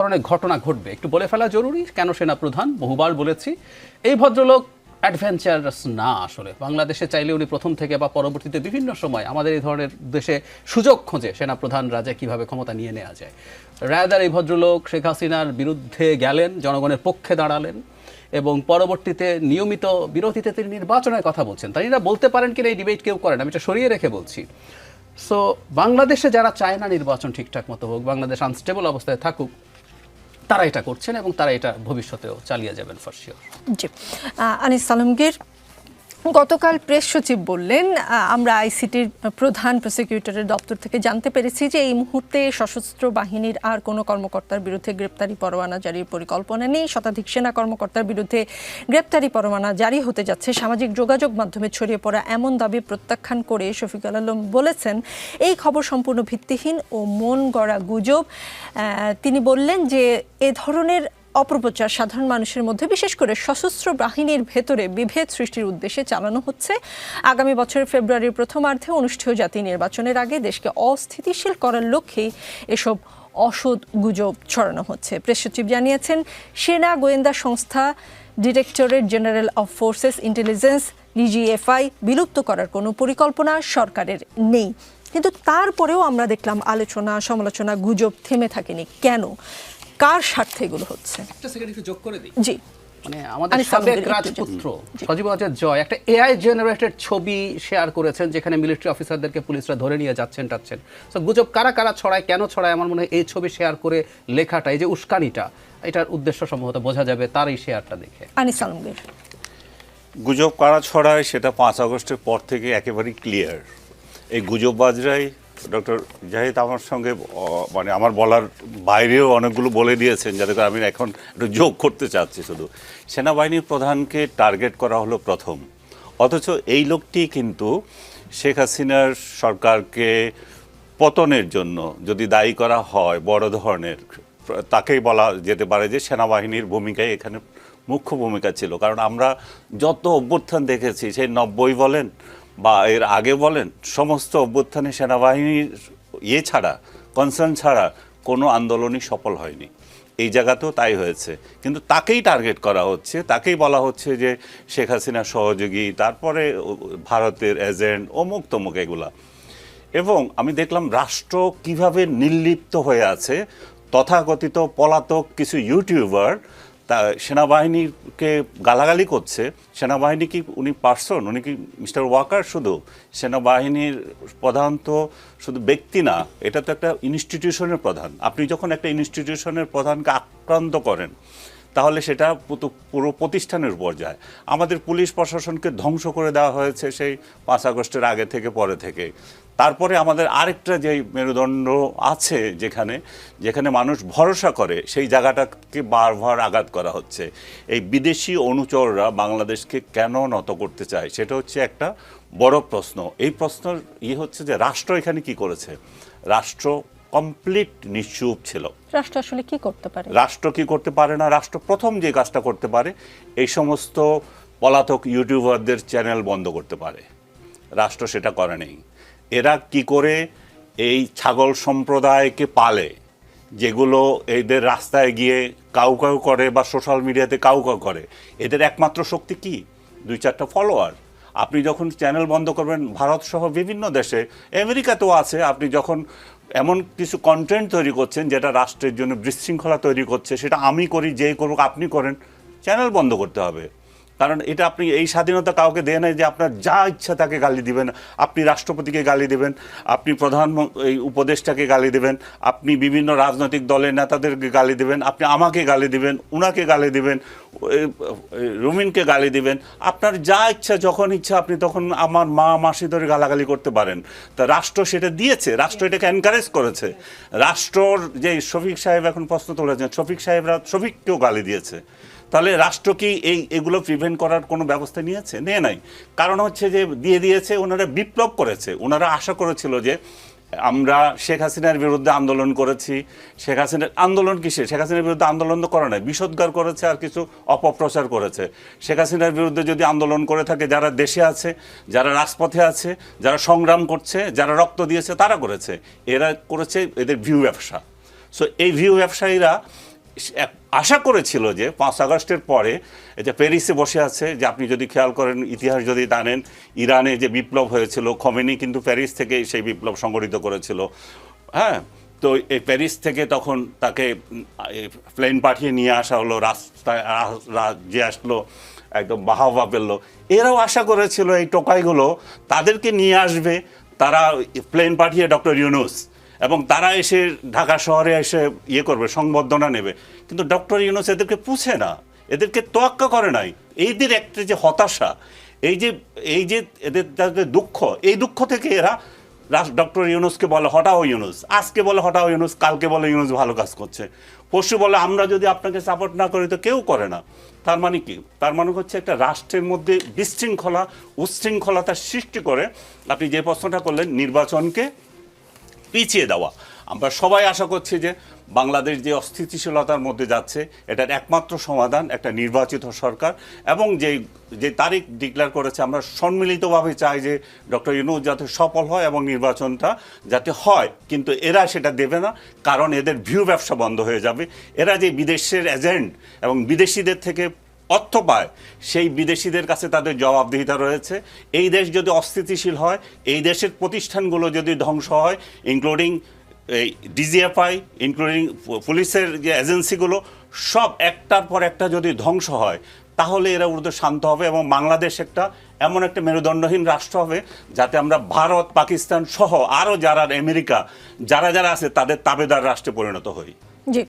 ধরনের ঘটনা ঘটবে। একটু বলে ফেলা জরুরি, কেন সেনা প্রধান বহুবার বলেছি, এই ভদ্রলোক অ্যাডভেঞ্চারাস না আসলে। বাংলাদেশে চাইলে উনি প্রথম থেকে বা পরবর্তীতে বিভিন্ন সময় আমাদের এই ধরনের দেশে সুযোগ খোঁজে সেনা প্রধান রাজা কীভাবে ক্ষমতা নিয়ে নেওয়া যায়। রায়দার এই ভদ্রলোক শেখ হাসিনার বিরুদ্ধে গেলেন, জনগণের পক্ষে দাঁড়ালেন এবং পরবর্তীতে নিয়মিত বিরোধীতে তিনি নির্বাচনের কথা বলছেন। তাই এরা বলতে পারেন কিনা এই ডিবেট কেউ করেন আমি এটা সরিয়ে রেখে বলছি। সো বাংলাদেশে যারা চায় না নির্বাচন ঠিকঠাক মতো হোক, বাংলাদেশ আনস্টেবল অবস্থায় থাকুক তারা এটা করছেন এবং তারা এটা ভবিষ্যতেও চালিয়ে যাবেন ফার্সিও জি। আনিস সালামগীর গতকাল প্রেস সচিব বললেন আমরা আইসিটির প্রধান প্রসিকিউটরের দপ্তর থেকে জানতে পেরেছি যে এই মুহূর্তে সশস্ত্র বাহিনীর আর কোনো কর্মকর্তার বিরুদ্ধে গ্রেপ্তারি পরোয়ানা জারির পরিকল্পনা নেই। শতাধিক সেনা কর্মকর্তার বিরুদ্ধে গ্রেপ্তারি পরোয়ানা জারি হতে যাচ্ছে। সামাজিক যোগাযোগ মাধ্যমে ছড়িয়ে পড়া এমন দাবি প্রত্যাখ্যান করে শফিকুল আলম বলেছেন, এই খবর সম্পূর্ণ ভিত্তিহীন ও মন গড়া গুজব। তিনি বললেন যে এ ধরনের অপপ্রচার সাধারণ মানুষের মধ্যে, বিশেষ করে সশস্ত্র বাহিনীর ভেতরে বিভেদ সৃষ্টির উদ্দেশ্যে চালানো হচ্ছে। আগামী বছরের ফেব্রুয়ারির প্রথমার্ধে অনুষ্ঠেয় জাতীয় নির্বাচনের আগে দেশকে অস্থিতিশীল করার লক্ষ্যেই এসব অসৎ গুজব ছড়ানো হচ্ছে। প্রেস সচিব জানিয়েছেন, সেনা গোয়েন্দা সংস্থা directorate general of forces intelligence, DGFI, বিলুপ্ত করার কোনো পরিকল্পনা সরকারের নেই। কিন্তু তারপরেও আমরা দেখলাম আলোচনা, সমালোচনা, গুজব থেমে থাকেনি। কেন? কার স্বার্থে এগুলো হচ্ছে? একটা সেকেন্ড একটু যোগ করে দিই। জি। মানে আমাদের সাবেক রাজপুত্র সজীব আজাদ জয় একটা এআই জেনারেটেড ছবি শেয়ার করেছেন যেখানে মিলিটারি অফিসারদেরকে পুলিশরা ধরে নিয়ে যাচ্ছেন টাচ্ছেন। তো গুজব কারা কারা ছড়ায় কেন ছড়ায় আমার মনে হয় এই ছবি শেয়ার করে লেখাটা এই যে উস্কানিটা এটার উদ্দেশ্য সম্ভবত বোঝা যাবে তার এই শেয়ারটা দেখে। আনিস আলমগীর। গুজব কারা ছড়ায় সেটা পাঁচ আগস্টের পর থেকে একেবারেই ক্লিয়ার এই গুজববাজরাই ডক্টর জাহিদ আমার সঙ্গে মানে আমার বলার বাইরেও অনেকগুলো বলে দিয়েছেন যাতে করে আমি এখন একটু যোগ করতে চাচ্ছি শুধু। সেনাবাহিনীর প্রধানকে টার্গেট করা হলো প্রথম। অথচ এই লোকটি কিন্তু শেখ হাসিনার সরকারকে পতনের জন্য যদি দায়ী করা হয়, বড় ধরনের, তাকেই বলা যেতে পারে যে সেনাবাহিনীর ভূমিকায় এখানে মুখ্য ভূমিকা ছিল। কারণ আমরা যত অভ্যুত্থান দেখেছি, সেই নব্বই বলেন বা এর আগে বলেন, সমস্ত অভ্যুত্থানে সেনাবাহিনীর ইয়ে ছাড়া কনসার্ন ছাড়া কোনো আন্দোলনই সফল হয়নি। এই জায়গাতেও তাই হয়েছে। কিন্তু তাকেই টার্গেট করা হচ্ছে, তাকেই বলা হচ্ছে যে শেখ হাসিনার সহযোগী, তারপরে ভারতের এজেন্ট অমুক তমুক এগুলা। এবং আমি দেখলাম রাষ্ট্র কীভাবে নির্লিপ্ত হয়ে আছে, তথাকথিত পলাতক কিছু ইউটিউবার তা সেনাবাহিনীকে গালাগালি করছে, সেনাবাহিনী কি উনি পার্সন? উনি কি মিস্টার ওয়াকার শুধু? সেনাবাহিনীর প্রধান তো শুধু ব্যক্তি না, এটা তো একটা ইনস্টিটিউশনের প্রধান। আপনি যখন একটা ইনস্টিটিউশনের প্রধানকে আক্রান্ত করেন, তাহলে সেটা পুরো প্রতিষ্ঠানের উপর যায়। আমাদের পুলিশ প্রশাসনকে ধ্বংস করে দেওয়া হয়েছে সেই পাঁচ আগস্টের আগে থেকে, পরে থেকে। তারপরে আমাদের আরেকটা যে মেরুদণ্ড আছে যেখানে যেখানে মানুষ ভরসা করে সেই জায়গাটাকে বারবার আঘাত করা হচ্ছে। এই বিদেশি অনুচররা বাংলাদেশকে কেন নত করতে চায় সেটা হচ্ছে একটা বড় প্রশ্ন। এই প্রশ্নের ইয়ে হচ্ছে যে রাষ্ট্র এখানে কি করেছে? রাষ্ট্র কমপ্লিট নিশ্চুপ ছিল। রাষ্ট্র আসলে কি করতে পারে? রাষ্ট্র কি করতে পারে না? রাষ্ট্র প্রথম যে কাজটা করতে পারে এই সমস্ত পলাতক ইউটিউবারদের চ্যানেল বন্ধ করতে পারে। রাষ্ট্র সেটা করে নেই। এরা কি করে এই ছাগল সম্প্রদায়কে পালে, যেগুলো এদের রাস্তায় গিয়ে কাউ কাউ করে বা সোশ্যাল মিডিয়াতে কাউ কাউ করে? এদের একমাত্র শক্তি কি? দুই চারটা ফলোয়ার। আপনি যখন চ্যানেল বন্ধ করবেন, ভারত সহ বিভিন্ন দেশে, আমেরিকাতেও আছে, আপনি যখন এমন কিছু কন্টেন্ট তৈরি করছেন যেটা রাষ্ট্রের জন্য বিশৃঙ্খলা তৈরি করছে, সেটা আমি করি যেই করুক, আপনি করেন, চ্যানেল বন্ধ করতে হবে। কারণ এটা আপনি এই স্বাধীনতা কাউকে দেয় নাই যে আপনার যা ইচ্ছা তাকে গালি দিবেন। আপনি রাষ্ট্রপতিকে গালি দেবেন, আপনি প্রধান এই উপদেষ্টাকে গালি দেবেন, আপনি বিভিন্ন রাজনৈতিক দলের নেতাদেরকে গালি দেবেন, আপনি আমাকে গালি দিবেন, উনাকে গালি দিবেন রুমিনকে গালি দিবেন। আপনার যা ইচ্ছা, যখন ইচ্ছা আপনি তখন আমার মা মাসি ধরে গালাগালি করতে পারেন। তা রাষ্ট্র সেটা দিয়েছে, রাষ্ট্র এটাকে এনকারেজ করেছে। রাষ্ট্রর যে শফিক সাহেব এখন প্রশ্ন তুলেছেন, শফিক সাহেবরা, শফিককেও গালি দিয়েছে। তাহলে রাষ্ট্র কি এই, এগুলো প্রিভেন্ট করার কোনো ব্যবস্থা নিয়েছে? নিয়ে নাই। কারণ হচ্ছে যে দিয়ে দিয়েছে, ওনারা বিপ্লব করেছে। ওনারা আশা করেছিল যে আমরা শেখ হাসিনার বিরুদ্ধে আন্দোলন করেছি। শেখ হাসিনার আন্দোলন কিসে শেখ হাসিনার বিরুদ্ধে আন্দোলন তো করে নাই। বিষোদ্গার করেছে আর কিছু অপপ্রচার করেছে। শেখ হাসিনার বিরুদ্ধে যদি আন্দোলন করে থাকে, যারা দেশে আছে, যারা রাজপথে আছে, যারা সংগ্রাম করছে, যারা রক্ত দিয়েছে, তারা করেছে। এরা করেছে এদের ভিউ ব্যবসা। সো এই ভিউ ব্যবসায়ীরা এক- আশা করেছিল যে পাঁচ আগস্টের পরে যে প্যারিসে বসে আছে, যে আপনি যদি খেয়াল করেন, ইতিহাস যদি জানেন, ইরানে যে বিপ্লব হয়েছিল, খমেনি কিন্তু প্যারিস থেকে সেই বিপ্লব সংগঠিত করেছিল। হ্যাঁ তো এই প্যারিস থেকে তখন তাকে প্লেন পাঠিয়ে নিয়ে আসা হলো, রাস্তায় রাজ্যে আসলো, একদম বাহাবা পেল। এরাও আশা করেছিল এই টোকাইগুলো তাদেরকে নিয়ে আসবে। তারা প্লেন পাঠিয়ে ডক্টর ইউনুস এবং তারা এসে ঢাকা শহরে এসে ইয়ে করবে, সংবর্ধনা নেবে। কিন্তু ডক্টর ইউনুস এদেরকে পুছে না, এদেরকে তোয়াক্কা করে নাই। এইদের একটা যে হতাশা, এই যে এই যে এদের তাদের দুঃখ, এই দুঃখ থেকে এরা ডক্টর ইউনুসকে বলে, হটাও ইউনুস, আজকে বলে হটাও ইউনুস, কালকে বলে ইউনুস ভালো কাজ করছে। পরশু বলে, আমরা যদি আপনাকে সাপোর্ট না করি তো কেউ করে না। তার মানে কি? তার মানে হচ্ছে একটা রাষ্ট্রের মধ্যে বিশৃঙ্খলা উচ্ছৃঙ্খলতার সৃষ্টি করে আপনি যে প্রশ্নটা করলেন, নির্বাচনকে পিছিয়ে দেওয়া। আমরা সবাই আশা করছি যে বাংলাদেশ যে অস্থিতিশীলতার মধ্যে যাচ্ছে, এটার একমাত্র সমাধান একটা নির্বাচিত সরকার এবং যে যে তারিখ ডিক্লেয়ার করেছে, আমরা সম্মিলিতভাবে চাই যে ডক্টর ইউনুস যাতে সফল হয় এবং নির্বাচনটা যাতে হয়। কিন্তু এরা সেটা দেবে না, কারণ এদের ভিউ ব্যবসা বন্ধ হয়ে যাবে। এরা যে বিদেশের এজেন্ট এবং বিদেশিদের থেকে অর্থ সেই বিদেশিদের কাছে তাদের জবাবদিহিতা রয়েছে। এই দেশ যদি অস্থিতিশীল হয়, এই দেশের প্রতিষ্ঠানগুলো যদি ধ্বংস হয় ইনক্লুডিং এই ডিজিএফআই ইনক্লুডিং পুলিশের যে এজেন্সিগুলো, সব একটার পর একটা যদি ধ্বংস হয়, তাহলে এরা উর্দু শান্ত হবে এবং বাংলাদেশ একটা এমন একটা মেরুদণ্ডহীন রাষ্ট্র হবে, যাতে আমরা ভারত, পাকিস্তান সহ আরও যারা আমেরিকা, যারা যারা আছে, তাদের তাবেদার রাষ্ট্রে পরিণত হই। জি।